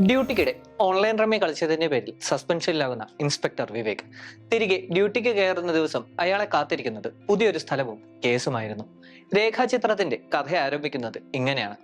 ഡ്യൂട്ടിക്കിടെ online rummy കളിച്ചതിന്റെ പേരിൽ സസ്പെൻഷനിലാകുന്ന inspector Vivek. തിരികെ ഡ്യൂട്ടിക്ക് കയറുന്ന ദിവസം അയാളെ കാത്തിരിക്കുന്നത് പുതിയൊരു സ്ഥലവും കേസുമായിരുന്നു. രേഖാചിത്രത്തിന്റെ കഥ ആരംഭിക്കുന്നത് ഇങ്ങനെയാണ്.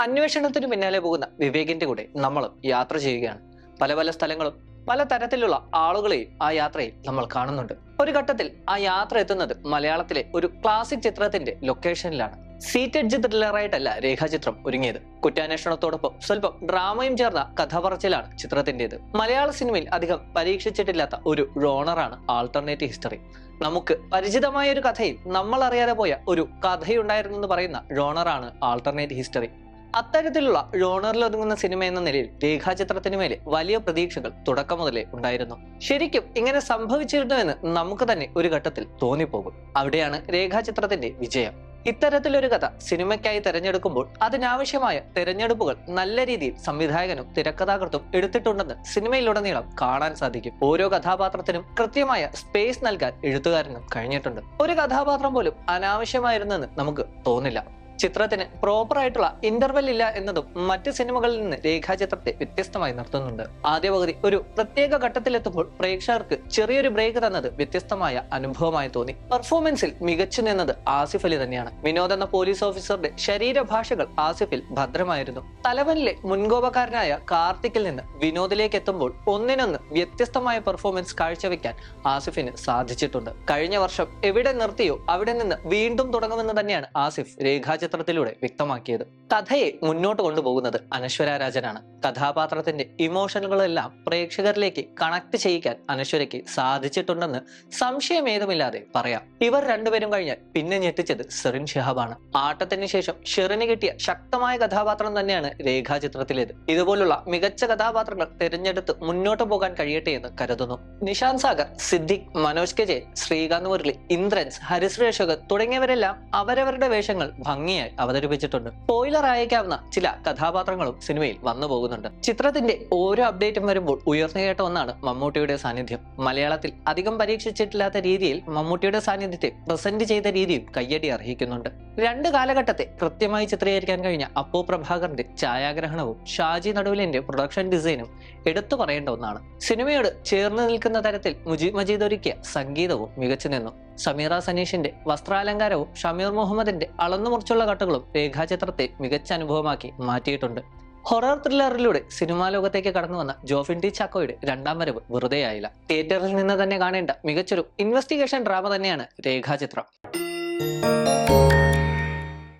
അന്വേഷണത്തിന് പിന്നാലെ പോകുന്ന വിവേകിന്റെ കൂടെ നമ്മളും യാത്ര ചെയ്യുകയാണ്. പല പല സ്ഥലങ്ങളും പല തരത്തിലുള്ള ആളുകളെയും ആ യാത്രയിൽ നമ്മൾ കാണുന്നുണ്ട്. ഒരു ഘട്ടത്തിൽ ആ യാത്ര എത്തുന്നത് മലയാളത്തിലെ ഒരു ക്ലാസിക് ചിത്രത്തിന്റെ ലൊക്കേഷനിലാണ് സീറ്റഡ് ത്രില്ലറായിട്ടല്ല രേഖാചിത്രം ഒരുങ്ങിയത്. കുറ്റാന്വേഷണത്തോടൊപ്പം സ്വല്പം ഡ്രാമയും ചേർന്ന കഥപറച്ചിലാണ് പറച്ചിലാണ് ചിത്രത്തിന്റേത് മലയാള സിനിമയിൽ അധികം പരീക്ഷിച്ചിട്ടില്ലാത്ത ഒരു റോണറാണ് ആൾട്ടർനേറ്റീവ് ഹിസ്റ്ററി നമുക്ക് പരിചിതമായ ഒരു കഥയിൽ നമ്മൾ അറിയാതെ പോയ ഒരു കഥയുണ്ടായിരുന്നു എന്ന് പറയുന്ന റോണറാണ് ആൾട്ടർനേറ്റീവ് ഹിസ്റ്ററി അത്തരത്തിലുള്ള റോണറിൽ ഒതുങ്ങുന്ന സിനിമ എന്ന നിലയിൽ രേഖാചിത്രത്തിന് മേലെ വലിയ പ്രതീക്ഷകൾ തുടക്കം മുതലേ ഉണ്ടായിരുന്നു. ശരിക്കും ഇങ്ങനെ സംഭവിച്ചിരുന്നുവെന്ന് നമുക്ക് തന്നെ ഒരു ഘട്ടത്തിൽ തോന്നിപ്പോകും. അവിടെയാണ് രേഖാചിത്രത്തിന്റെ വിജയം. ഇത്തരത്തിലൊരു കഥ സിനിമയ്ക്കായി തിരഞ്ഞെടുക്കുമ്പോൾ അതിനാവശ്യമായ തിരഞ്ഞെടുപ്പുകൾ നല്ല രീതിയിൽ സംവിധായകനും തിരക്കഥാകൃത്തും എടുത്തിട്ടുണ്ടെന്ന് സിനിമയിലുടനീളം കാണാൻ സാധിക്കും. ഓരോ കഥാപാത്രത്തിനും കൃത്യമായ സ്പേസ് നൽകാൻ എഴുത്തുകാരനും കഴിഞ്ഞിട്ടുണ്ട്. ഒരു കഥാപാത്രം പോലും അനാവശ്യമായിരുന്നെന്ന് നമുക്ക് തോന്നില്ല. ചിത്രത്തിന് പ്രോപ്പർ ആയിട്ടുള്ള ഇന്റർവെൽ ഇല്ല എന്നതും മറ്റ് സിനിമകളിൽ നിന്ന് രേഖാചിത്രത്തെ വ്യത്യസ്തമായി നിർത്തുന്നുണ്ട്. ആദ്യ പകുതി ഒരു പ്രത്യേക ഘട്ടത്തിലെത്തുമ്പോൾ പ്രേക്ഷകർക്ക് ചെറിയൊരു ബ്രേക്ക് തന്നത് വ്യത്യസ്തമായ അനുഭവമായി തോന്നി. പെർഫോമൻസിൽ മികച്ചു നിന്നത് ആസിഫ് അലി തന്നെയാണ്. വിനോദ് എന്ന പോലീസ് ഓഫീസറുടെ ശരീരഭാഷകൾ ആസിഫിൽ ഭദ്രമായിരുന്നു. തലവനിലെ മുൻകോപക്കാരനായ കാർത്തിക്കിൽ നിന്ന് വിനോദിലേക്ക് എത്തുമ്പോൾ ഒന്നിനൊന്ന് വ്യത്യസ്തമായ പെർഫോമൻസ് കാഴ്ചവെക്കാൻ ആസിഫിന് സാധിച്ചിട്ടുണ്ട്. കഴിഞ്ഞ വർഷം എവിടെ നിർത്തിയോ അവിടെ നിന്ന് വീണ്ടും തുടങ്ങുമെന്ന് തന്നെയാണ് ആസിഫ് രേഖാചിത്രത്തിലൂടെ വ്യക്തമാക്കിയത്. കഥയെ മുന്നോട്ട് കൊണ്ടുപോകുന്നത് അനശ്വര രാജനാണ്. കഥാപാത്രത്തിന്റെ ഇമോഷനുകളെല്ലാം പ്രേക്ഷകരിലേക്ക് കണക്ട് ചെയ്യിക്കാൻ അനശ്വരയ്ക്ക് സാധിച്ചിട്ടുണ്ടെന്ന് സംശയമേതുമില്ലാതെ പറയാം. ഇവർ രണ്ടുപേരും കഴിഞ്ഞാൽ പിന്നെ ഞെട്ടിച്ചത് സെറിൻ ഷിഹാബാണ്. ആട്ടത്തിന് ശേഷം ഷെറിന് കിട്ടിയ ശക്തമായ കഥാപാത്രം തന്നെയാണ് രേഖാചിത്രത്തിലേത്. ഇതുപോലുള്ള മികച്ച കഥാപാത്രങ്ങൾ തിരഞ്ഞെടുത്ത് മുന്നോട്ട് പോകാൻ കഴിയട്ടെ എന്ന് കരുതുന്നു. നിഷാന്ത് സാഗർ സിദ്ദിഖ് മനോജ് കെ ജെ ശ്രീകാന്ത് മുരളി ഇന്ദ്രൻസ് ഹരിശ്രീ അശോകൻ തുടങ്ങിയവരെല്ലാം അവരവരുടെ വേഷങ്ങൾ ഭംഗിയായി അവതരിപ്പിച്ചിട്ടുണ്ട്. സ്പോയിലർ അയക്കാവുന്ന ചില കഥാപാത്രങ്ങളും സിനിമയിൽ വന്നു പോകുന്നുണ്ട്. ചിത്രത്തിന്റെ ഓരോ അപ്ഡേറ്റും വരുമ്പോൾ ഉയർന്നു കേട്ട ഒന്നാണ് മമ്മൂട്ടിയുടെ സാന്നിധ്യം. മലയാളത്തിൽ അധികം പരീക്ഷിച്ചിട്ടില്ലാത്ത രീതിയിൽ മമ്മൂട്ടിയുടെ സാന്നിധ്യത്തെ പ്രസന്റ് ചെയ്ത രീതിയും കയ്യടി അർഹിക്കുന്നുണ്ട്. രണ്ട് കാലഘട്ടത്തെ കൃത്യമായി ചിത്രീകരിക്കാൻ കഴിഞ്ഞ അപ്പു പ്രഭാകറിന്റെ ഛായാഗ്രഹണവും ഷാജി നടുവിലിന്റെ പ്രൊഡക്ഷൻ ഡിസൈനും എടുത്തു പറയേണ്ട ഒന്നാണ്. സിനിമയോട് ചേർന്ന് നിൽക്കുന്ന തരത്തിൽ മുജീബ് മജീദ് ഒരുക്കിയ സംഗീതവും മികച്ചു നിന്നു. സമീറ സനീഷിന്റെ വസ്ത്രാലങ്കാരവും ഷമീർ മുഹമ്മദിന്റെ അളന്നുമുറിച്ചുള്ള കട്ടുകളും രേഖാചിത്രത്തെ മികച്ച അനുഭവമാക്കി മാറ്റിയിട്ടുണ്ട്. ഹൊറർ ത്രില്ലറിലൂടെ സിനിമാ ലോകത്തേക്ക് കടന്നു വന്ന ജോഫിൻ ടി ചാക്കോയുടെ രണ്ടാം വരവ് വെറുതെയായില്ല. തിയേറ്ററിൽ നിന്ന് തന്നെ കാണേണ്ട മികച്ചൊരു ഇൻവെസ്റ്റിഗേഷൻ ഡ്രാമ തന്നെയാണ് രേഖാചിത്രം.